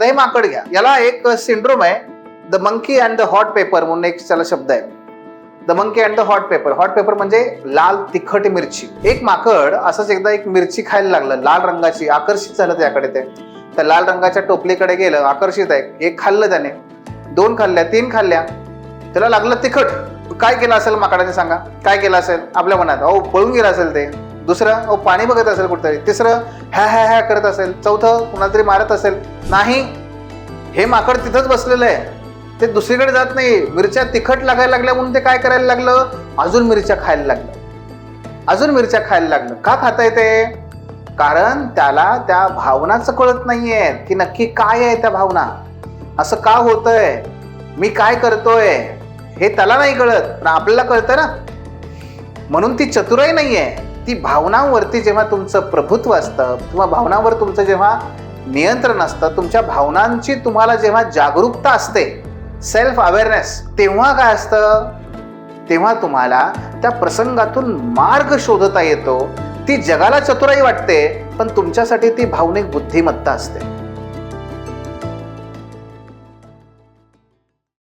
दही माकड घ्या. याला एक सिंड्रोम आहे the monkey and the hot pepper म्हणून एक त्याला शब्द आहे. The monkey and the hot pepper hot pepper म्हणजे लाल तिखट मिरची. एक माकड असंच एकदा एक मिरची खायला लागलं लाल रंगाची आकर्षित झालं त्याकडे ते. त्या लाल रंगाच्या टोपलीकडे गेलं आकर्षित आहे. एक खाल्लं त्याने. दोन खाल्ल्या तीन खाल्ल्या. त्याला लागलं तिखट. काय केलं असेल माकडाने सांगा? काय केलं असेल? आपल्या मनात. अहो पळून गेलं असेल ते. दुसरं अहो पाणी बघत असेल कुठतरी. तिसरं ह्या ह्या ह्या करत असेल. चौथं कुणाला तरी मारत असेल. नाही. हे माकड तिथंच बसलेलं आहे. ते दुसरीकडे जात नाही मिरच्या तिखट लागायला लागल्या म्हणून ते काय करायला लागलं? अजून मिरच्या खायला लागलं. अजून मिरच्या खायला लागलं. का खाता येते कारण त्याला त्या भावनाचं कळत नाहीये की नक्की काय आहे त्या भावना. असं का होतंय? मी काय करतोय? हे त्याला नाही कळत पण आपल्याला कळतं ना. म्हणून ती चतुराई आहे ती भावनांवरती जेव्हा तुमचं प्रभुत्व असतं किंवा भावनांवर तुमचं जेव्हा नियंत्रण असतं तुमच्या भावनांची तुम्हाला जेव्हा जागरूकता असते सेल्फ अवेअरनेस तेव्हा काय असतं? तेव्हा तुम्हाला त्या प्रसंगातून मार्ग शोधता येतो. ती जगाला चतुराई वाटते पण तुमच्यासाठी ती भावनिक बुद्धिमत्ता असते.